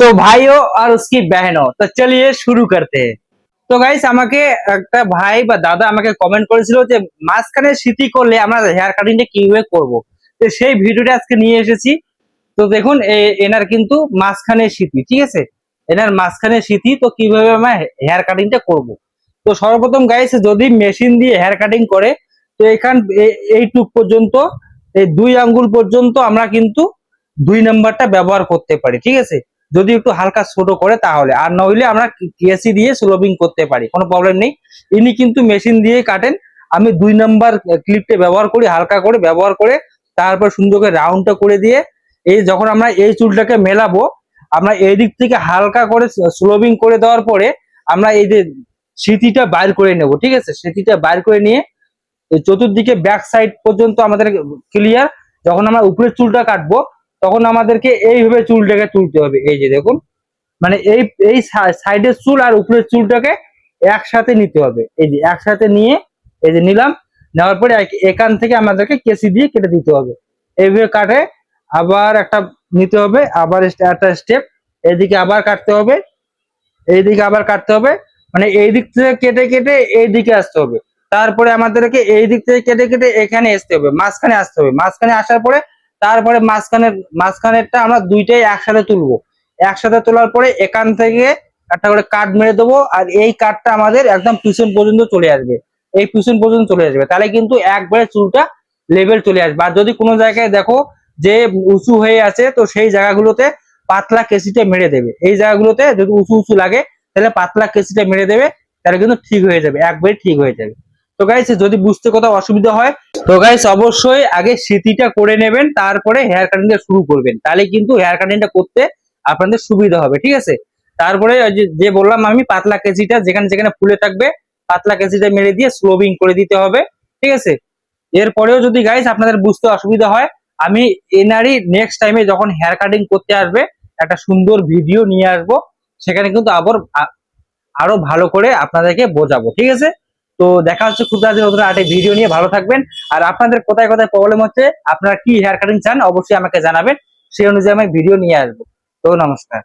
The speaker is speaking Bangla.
তো ভাইও আর উসকি বেহেনও। তো চলিয়ে শুরু করতে। তো গাইস আমাকে একটা ভাই বা দাদা আমাকে কমেন্ট করেছিল যে, মাঝখানে স্মৃতি করলে আমরা হেয়ার কাটিংটা কীভাবে করব? তো সেই ভিডিওটা আজকে নিয়ে এসেছি। তো দেখুন এনার কিন্তু মাঝখানে স্মৃতি, ঠিক আছে? এনার মাঝখানে স্মৃতি, তো কীভাবে আমরা হেয়ার কাটিংটা করব? তো সর্বপ্রথম গাইস যদি মেশিন দিয়ে হেয়ার কাটিং করে, তো এখান এইটুক পর্যন্ত, এই দুই আঙ্গুল পর্যন্ত আমরা কিন্তু দুই নাম্বারটা ব্যবহার করতে পারি, ঠিক আছে? যদি একটু হালকা ছোট করে তাহলে। আর নইলে আমরা কেসি দিয়ে স্লোবিং করতে পারি, কোনো প্রবলেম নেই। ইনি কিন্তু মেশিন দিয়ে কাটেন। আমি দুই নাম্বার ক্লিপটা ব্যবহার করি, হালকা করে ব্যবহার করে, তারপর সুন্দর করে রাউন্ডটা করে দিয়ে, এই যখন আমরা এই চুলটাকে মেলাবো, আমরা এই দিক থেকে হালকা করে স্লোবিং করে দেওয়ার পরে, আমরা এই যে স্মৃতিটা বাইর করে নেব, ঠিক আছে? স্মৃতিটা বাইর করে নিয়ে চতুর্দিকে ব্যাক সাইড পর্যন্ত আমাদের ক্লিয়ার যখন আমরা উপরের চুলটা কাটবো তখন আমাদেরকে এইভাবে চুলটাকে তুলতে হবে। এই যে দেখুন মানে এই এই সাইডের চুল আর উপরের চুলটাকে একসাথে নিতে হবে। এই যে একসাথে নিয়ে এই যে নিলাম, নেওয়ার পরে এখান থেকে আমাদেরকে কেসি দিয়ে কেটে দিতে হবে। এইভাবে কাটে, আবার একটা নিতে হবে, আবার একটা স্টেপ এইদিকে আবার কাটতে হবে, এইদিকে আবার কাটতে হবে মানে এই দিক থেকে কেটে কেটে এই দিকে আসতে হবে। তারপরে আমাদেরকে এই দিক থেকে কেটে কেটে এখানে আসতে হবে, মাঝখানে আসতে হবে। মাঝখানে আসার পরে তারপরে মাঝখানের, মাঝখানেরটা আমরা দুইটাই একসাথে তুলবো। একসাথে তোলার পরে এখান থেকে একটা করে কাট মেরে দেবো আর এই কাটটা আমাদের একদম পিছন পর্যন্ত চলে আসবে। এই পিছন পর্যন্ত চলে আসবে। তাহলে কিন্তু একবারে চুলটা লেভেল চলে আসবে। আর যদি কোনো জায়গায় দেখো যে উঁচু হয়ে আছে, তো সেই জায়গাগুলোতে পাতলা কেসিটা মেরে দেবে। এই জায়গাগুলোতে যদি উঁচু উঁচু লাগে, তাহলে পাতলা কেসিটা মেরে দেবে, তাহলে কিন্তু ঠিক হয়ে যাবে, একবারে ঠিক হয়ে যাবে। তো গাইস যদি বুঝতে কোথাও অসুবিধা হয়, তো গাইস অবশ্যই আগে স্মৃতিটা করে নেবেন, তারপরে হেয়ার কাটিংটা শুরু করবেন। তাহলে কিন্তু হেয়ার কাটিংটা করতে আপনাদের সুবিধা হবে, ঠিক আছে? তারপরে যে- বললাম আমি, পাতলা কেজিটা যেখানে যেখানে ফুলে থাকবে, পাতলা কেজিটা মেরে দিয়ে স্লোবিং করে দিতে হবে, ঠিক আছে? এরপরেও যদি গাইস আপনাদের বুঝতে অসুবিধা হয়, আমি এনারই নেক্সট টাইমে যখন হেয়ার কাটিং করতে আসবে, একটা সুন্দর ভিডিও নিয়ে আসব। সেখানে কিন্তু আবার আরও ভালো করে আপনাদেরকে বোঝাবো, ঠিক আছে? তো দেখা হচ্ছে খুব তাড়াতাড়ি নতুন আটে ভিডিও নিয়ে। ভালো থাকবেন। আর আপনাদের কোথায় কোথায় প্রবলেম হচ্ছে, আপনারা কি হেয়ার কাটিং চান, অবশ্যই আমাকে জানাবেন। সেই অনুযায়ী আমি ভিডিও নিয়ে আসব। তো নমস্কার।